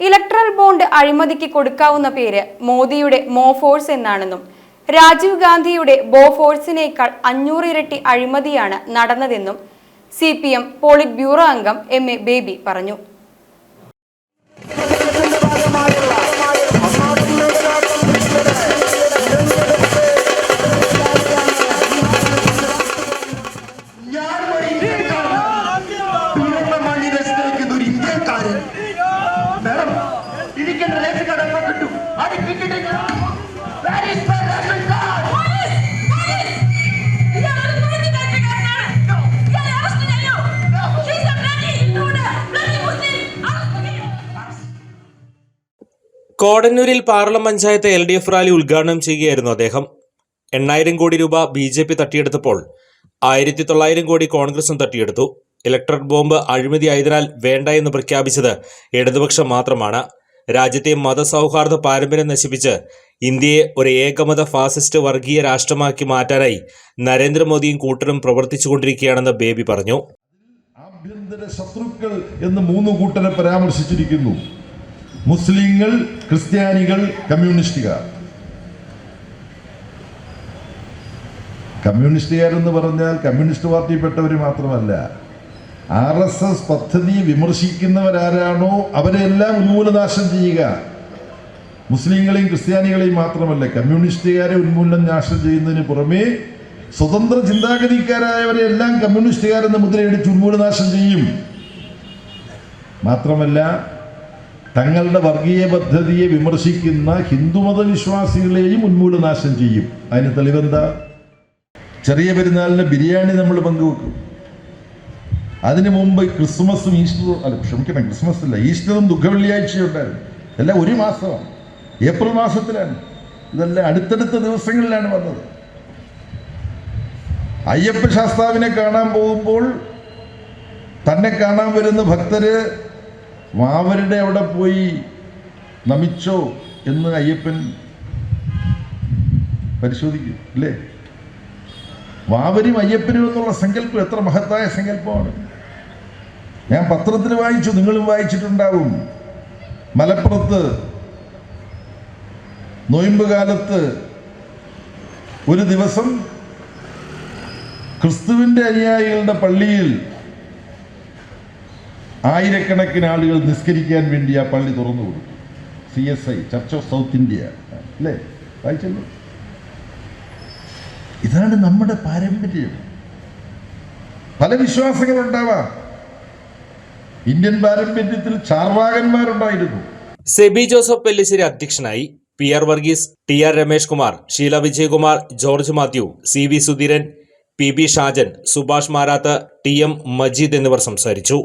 Electoral bond അഴിമതിക്ക് കൊടുക്കാവുന്ന പേര് മോദിയുടെ മോഫോഴ്സ് എന്നാണെന്നും രാജീവ് ഗാന്ധിയുടെ ബോഫോഴ്സിനേക്കാൾ അഞ്ഞൂറ് ഇരട്ടി അഴിമതിയാണ് നടന്നതെന്നും C P M politburo അംഗം എം എ ബേബി പറഞ്ഞു. കാർഡ് കിട്ടും. അത്? കോടന്നൂരിൽ Paralam panchayat L D F rally ഉദ്ഘാടനം ചെയ്യുകയായിരുന്നു അദ്ദേഹം. എണ്ണായിരം കോടി രൂപ ബി ജെ പി തട്ടിയെടുത്തപ്പോൾ ആയിരത്തി തൊള്ളായിരം കോടി കോൺഗ്രസും തട്ടിയെടുത്തു. ഇലക്ട്രിക് ബോംബ് അഴിമതിയായതിനാൽ വേണ്ട എന്ന് പ്രഖ്യാപിച്ചത് ഇടതുപക്ഷം മാത്രമാണ്. രാജ്യത്തെ മതസൗഹാർദ്ദ പാരമ്പര്യം നശിപ്പിച്ച് ഇന്ത്യയെ ഒരു ഏകമത ഫാസിസ്റ്റ് വർഗീയ രാഷ്ട്രമാക്കി മാറ്റാനായി നരേന്ദ്രമോദിയും കൂട്ടരും പ്രവർത്തിച്ചുകൊണ്ടിരിക്കുകയാണെന്ന് ബേബി പറഞ്ഞു. ആഭ്യന്തര ശത്രുക്കൾ എന്ന് മൂന്ന് കൂട്ടരെ പരാമർശിച്ചിരിക്കുന്നു. മുസ്ലിങ്ങൾ ക്രിസ്ത്യാനികൾ കമ്മ്യൂണിസ്റ്റുകാർ. കമ്മ്യൂണിസ്റ്റുകാരെന്ന് പറഞ്ഞാൽ കമ്മ്യൂണിസ്റ്റ് പാർട്ടിയിൽപ്പെട്ടവർ മാത്രമല്ല. ആർ എസ് എസ് പദ്ധതി വിമർശിക്കുന്നവരാരാണോ അവരെല്ലാം ഉന്മൂലനാശം ചെയ്യുക. മുസ്ലിങ്ങളെയും ക്രിസ്ത്യാനികളെയും മാത്രമല്ല കമ്മ്യൂണിസ്റ്റുകാരെ ഉന്മൂലനം നാശം ചെയ്യുന്നതിന് പുറമേ സ്വതന്ത്ര ചിന്താഗതിക്കാരായവരെ എല്ലാം കമ്മ്യൂണിസ്റ്റുകാരെന്ന മുദ്രയടിച്ച് ഉന്മൂലനാശം ചെയ്യും. മാത്രമല്ല തങ്ങളുടെ വർഗീയ പദ്ധതിയെ വിമർശിക്കുന്ന ഹിന്ദുമത വിശ്വാസികളെയും ഉന്മൂലനാശം ചെയ്യും. അതിന് തെളിവെന്താ? ചെറിയ പെരുന്നാളിന് ബിരിയാണി നമ്മൾ പങ്കുവെക്കും. അതിനു മുമ്പ് ക്രിസ്മസും ഈസ്റ്ററും അല്ല ക്ഷമിക്കണം ക്രിസ്മസ് അല്ല ഈസ്റ്ററും ദുഃഖവെള്ളിയാഴ്ചയും ഉണ്ടായിരുന്നു എല്ലാം ഒരു മാസമാണ്. ഏപ്രിൽ മാസത്തിലാണ്. ഇതെല്ലാം അടുത്തടുത്ത ദിവസങ്ങളിലാണ് വന്നത്. അയ്യപ്പ ശാസ്താവിനെ കാണാൻ പോകുമ്പോൾ തന്നെ കാണാൻ വരുന്ന ഭക്തര് വാവരുടെ അവിടെ പോയി നമിച്ചോ എന്ന് അയ്യപ്പൻ പരിശോധിക്കും അല്ലേ? വാവരും അയ്യപ്പനും എന്നുള്ള സങ്കല്പം എത്ര മഹത്തായ സങ്കല്പമാണ്. ഞാൻ പത്രത്തിൽ വായിച്ചു നിങ്ങളും വായിച്ചിട്ടുണ്ടാവും. മലപ്പുറത്ത് നോയമ്പ് കാലത്ത് ഒരു ദിവസം ക്രിസ്തുവിന്റെ അനുയായികളുടെ പള്ളിയിൽ ആയിരക്കണക്കിന് ആളുകൾ നിസ്കരിക്കാൻ വേണ്ടി ആ പള്ളി തുറന്നു കൊടുത്തു. C S I Church of South India അല്ലേ? വായിച്ചല്ലോ? ഇതാണ് നമ്മുടെ പാരമ്പര്യം. പല വിശ്വാസങ്ങളുണ്ടാവാം ഇന്ത്യൻ പാരമ്പര്യത്തിൽ ചാർവാകന്മാരുണ്ടായിരുന്നു. സെബി ജോസഫ് പെല്ലിശ്ശേരി അധ്യക്ഷനായി P R Varghese T R Ramesh Kumar Sheela Vijayakumar George Mathew C V Sudheeran P B Shajan Subhash Marath T M Majeed എന്നിവർ സംസാരിച്ചു.